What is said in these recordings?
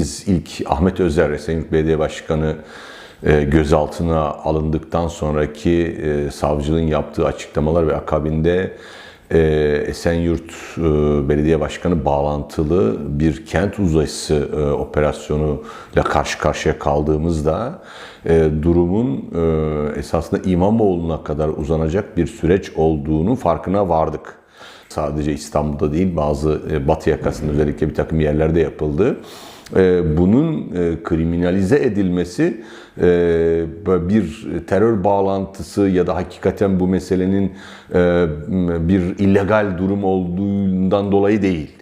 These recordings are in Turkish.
biz ilk Ahmet Özer, Esenyurt Belediye Başkanı e, gözaltına alındıktan sonraki e, savcılığın yaptığı açıklamalar ve akabinde e, Esenyurt Belediye Başkanı bağlantılı bir kent uzlaşısı e, operasyonuyla karşı karşıya kaldığımızda durumun esasında İmamoğlu'na kadar uzanacak bir süreç olduğunu farkına vardık. Sadece İstanbul'da değil bazı batı yakasında özellikle bir takım yerlerde yapıldı. E, Bunun e, kriminalize edilmesi e, bir terör bağlantısı ya da hakikaten bu meselenin bir illegal durum olduğundan dolayı değil.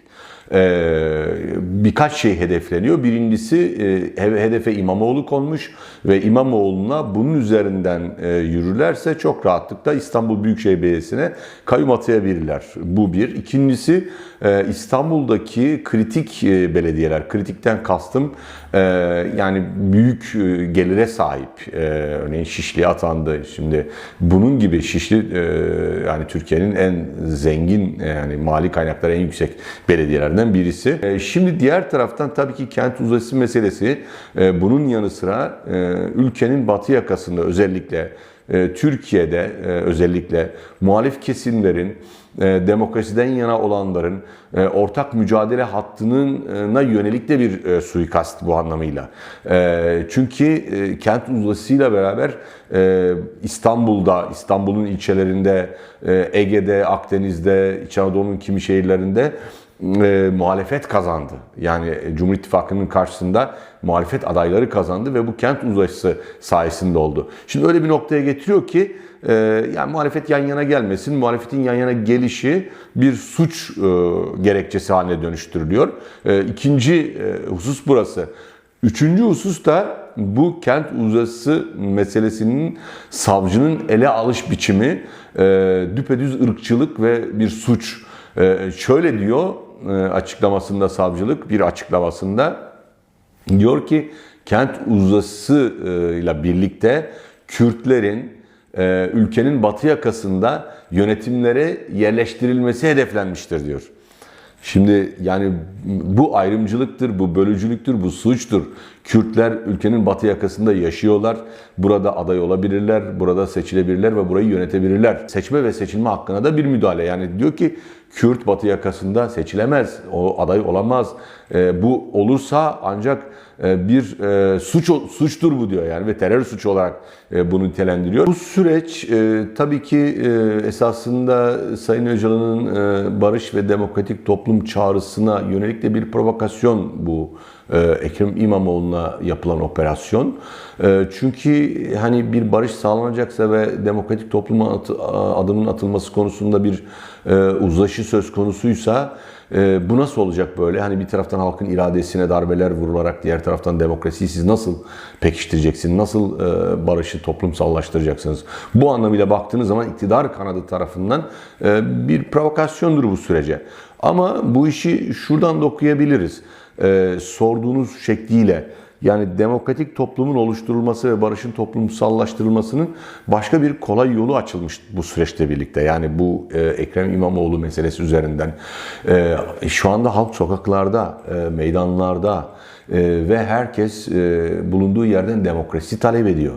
Ee, birkaç şey hedefleniyor. Birincisi e, he- hedefe İmamoğlu konmuş ve İmamoğlu'na bunun üzerinden e, yürürlerse çok rahatlıkla İstanbul Büyükşehir Belediyesi'ne kayyum atayabilirler. Bu bir. İkincisi e, İstanbul'daki kritik belediyeler, kritikten kastım yani büyük gelire sahip. Örneğin Şişli'ye atandı. Şimdi bunun gibi Şişli yani Türkiye'nin en zengin yani mali kaynakları en yüksek belediyelerden birisi. E, şimdi diğer taraftan tabii ki kent uzlaşısı meselesi e, bunun yanı sıra e, ülkenin batı yakasında özellikle Türkiye'de özellikle muhalif kesimlerin demokrasiden yana olanların ortak mücadele hattına yönelik de bir suikast bu anlamıyla. Çünkü kent uzlaşısıyla beraber İstanbul'da, İstanbul'un ilçelerinde, Ege'de, Akdeniz'de, İç Anadolu'nun kimi şehirlerinde e, muhalefet kazandı. Yani e, Cumhur İttifakı'nın karşısında muhalefet adayları kazandı ve bu kent uzlaşısı sayesinde oldu. Şimdi öyle bir noktaya getiriyor ki e, yani muhalefet yan yana gelmesin, muhalefetin yan yana gelişi bir suç e, gerekçesi haline dönüştürülüyor. E, ikinci e, husus burası. Üçüncü husus da bu kent uzası meselesinin savcının ele alış biçimi e, düpedüz ırkçılık ve bir suç. E, şöyle diyor açıklamasında savcılık bir açıklamasında diyor ki kent uzası e, ile birlikte Kürtlerin e, ülkenin batı yakasında yönetimlere yerleştirilmesi hedeflenmiştir diyor. Şimdi yani bu ayrımcılıktır, bu bölücülüktür, bu suçtur. Kürtler ülkenin batı yakasında yaşıyorlar. Burada aday olabilirler, burada seçilebilirler ve burayı yönetebilirler. Seçme ve seçilme hakkına da bir müdahale. Yani diyor ki Kürt batı yakasında seçilemez, o aday olamaz. E, bu olursa ancak e, bir e, suç suçtur bu diyor yani ve terör suçu olarak e, bunu nitelendiriyor. Bu süreç e, tabii ki e, esasında Sayın Öcalan'ın e, barış ve demokratik toplum çağrısına yönelik de bir provokasyon bu Ekrem İmamoğlu'na yapılan operasyon. E, çünkü hani bir barış sağlanacaksa ve demokratik topluma adımın atılması konusunda bir e, uzlaşı söz konusuysa e, bu nasıl olacak böyle? Hani bir taraftan halkın iradesine darbeler vurularak diğer taraftan demokrasiyi siz nasıl pekiştireceksiniz? Nasıl e, barışı toplumsallaştıracaksınız? Bu anlamıyla baktığınız zaman iktidar kanadı tarafından e, bir provokasyondur bu sürece. Ama bu işi şuradan da okuyabiliriz. E, sorduğunuz şekliyle yani demokratik toplumun oluşturulması ve barışın toplumsallaştırılmasının başka bir kolay yolu açılmış bu süreçte birlikte. Yani bu e, Ekrem İmamoğlu meselesi üzerinden. E, şu anda halk sokaklarda, e, meydanlarda ve herkes e, bulunduğu yerden demokrasi talep ediyor.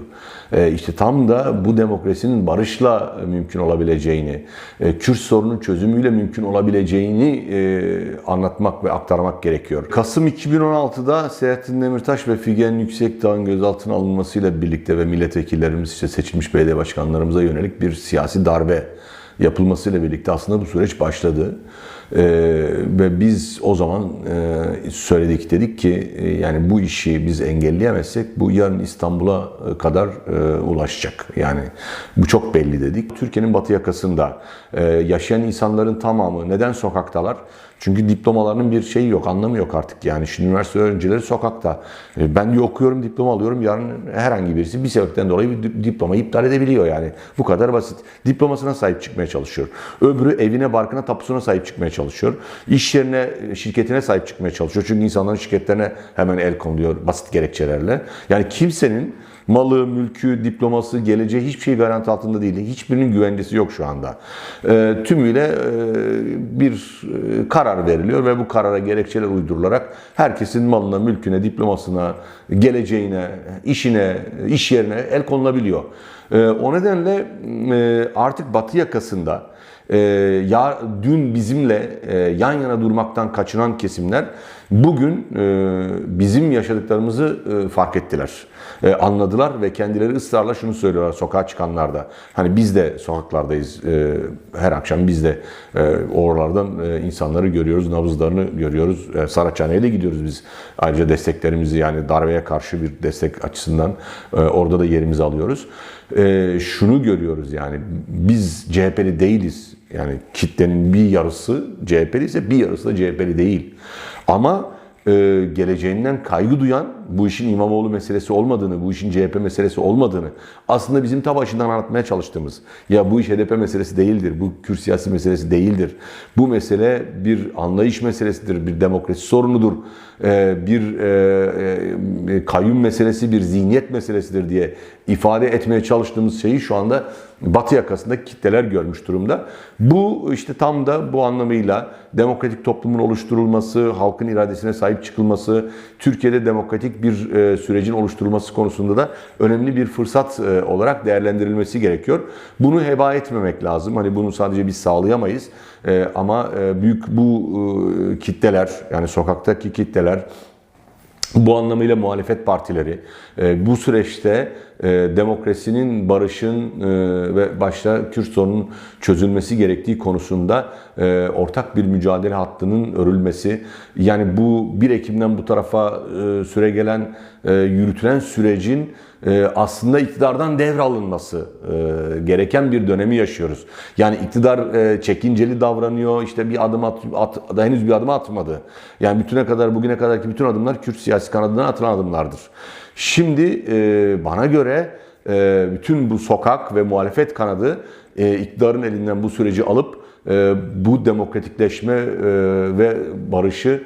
E, işte tam da bu demokrasinin barışla mümkün olabileceğini, e, Kürt sorunun çözümüyle mümkün olabileceğini e, anlatmak ve aktarmak gerekiyor. Kasım 2016'da Selahattin Demirtaş ve Figen Yüksekdağ'ın gözaltına alınmasıyla birlikte ve milletvekillerimiz işte seçilmiş belediye başkanlarımıza yönelik bir siyasi darbe yapılmasıyla birlikte aslında bu süreç başladı. Ee, ve biz o zaman e, söyledik dedik ki e, yani bu işi biz engelleyemezsek bu yarın İstanbul'a kadar e, ulaşacak. Yani bu çok belli dedik. Türkiye'nin batı yakasında e, yaşayan insanların tamamı neden sokaktalar? Çünkü diplomalarının bir şeyi yok, anlamı yok artık. Yani şimdi üniversite öğrencileri sokakta. E, Ben diyor okuyorum, diploma alıyorum. Yarın herhangi birisi bir sebepten dolayı bir di- diplomayı iptal edebiliyor yani. Bu kadar basit. Diplomasına sahip çıkmaya çalışıyor. Öbürü evine, barkına, tapusuna sahip çıkmaya çalışıyor. İş yerine, şirketine sahip çıkmaya çalışıyor. Çünkü insanların şirketlerine hemen el konuluyor basit gerekçelerle. Yani kimsenin malı, mülkü, diploması, geleceği hiçbir şey garanti altında değil. Hiçbirinin güvencesi yok şu anda. E, tümüyle e, bir e, karar veriliyor ve bu karara gerekçeler uydurularak herkesin malına, mülküne, diplomasına, geleceğine, işine, iş yerine el konulabiliyor. E, o nedenle e, artık Batı yakasında e, ya dün bizimle e, yan yana durmaktan kaçınan kesimler bugün e, bizim yaşadıklarımızı e, fark ettiler. E, anladılar ve kendileri ısrarla şunu söylüyorlar sokağa çıkanlar da. Hani biz de sokaklardayız. E, her akşam biz de e, oralardan e, insanları görüyoruz, nabızlarını görüyoruz. E, Saraçhane'ye de gidiyoruz biz. Ayrıca desteklerimizi yani darbeye karşı bir destek açısından e, orada da yerimizi alıyoruz. E, şunu görüyoruz yani biz CHP'li değiliz. Yani kitlenin bir yarısı CHP'li ise bir yarısı da CHP'li değil. Ama e, geleceğinden kaygı duyan, bu işin İmamoğlu meselesi olmadığını, bu işin CHP meselesi olmadığını, aslında bizim ta başından anlatmaya çalıştığımız, ya bu iş HDP meselesi değildir, bu Kürt siyasi meselesi değildir, bu mesele bir anlayış meselesidir, bir demokrasi sorunudur, e, bir e, e, kayyum meselesi, bir zihniyet meselesidir diye ifade etmeye çalıştığımız şeyi şu anda Batı yakasında kitleler görmüş durumda. Bu işte tam da bu anlamıyla demokratik toplumun oluşturulması, halkın iradesine sahip çıkılması, Türkiye'de demokratik bir e, sürecin oluşturulması konusunda da önemli bir fırsat e, olarak değerlendirilmesi gerekiyor. Bunu heba etmemek lazım. Hani bunu sadece biz sağlayamayız. E, ama büyük bu kitleler yani sokaktaki kitleler bu anlamıyla muhalefet partileri bu süreçte e, demokrasinin, barışın e, ve başta Kürt sorunun çözülmesi gerektiği konusunda e, ortak bir mücadele hattının örülmesi, yani bu 1 Ekim'den bu tarafa e, süre gelen, yürütülen sürecin aslında iktidardan devralınması gereken bir dönemi yaşıyoruz. Yani iktidar çekinceli davranıyor, işte bir adım at, at, da henüz bir adım atmadı. Yani bütüne kadar, bugüne kadarki bütün adımlar Kürt siyasi kanadından atılan adımlardır. Şimdi e, bana göre e, bütün bu sokak ve muhalefet kanadı e, iktidarın elinden bu süreci alıp e, bu demokratikleşme e, ve barışı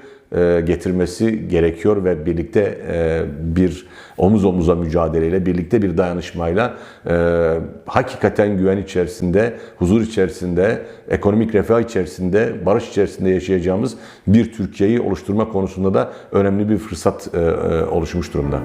getirmesi gerekiyor ve birlikte e, bir omuz omuza mücadeleyle, birlikte bir dayanışmayla e, hakikaten güven içerisinde, huzur içerisinde, ekonomik refah içerisinde, barış içerisinde yaşayacağımız bir Türkiye'yi oluşturma konusunda da önemli bir fırsat oluşmuş durumda.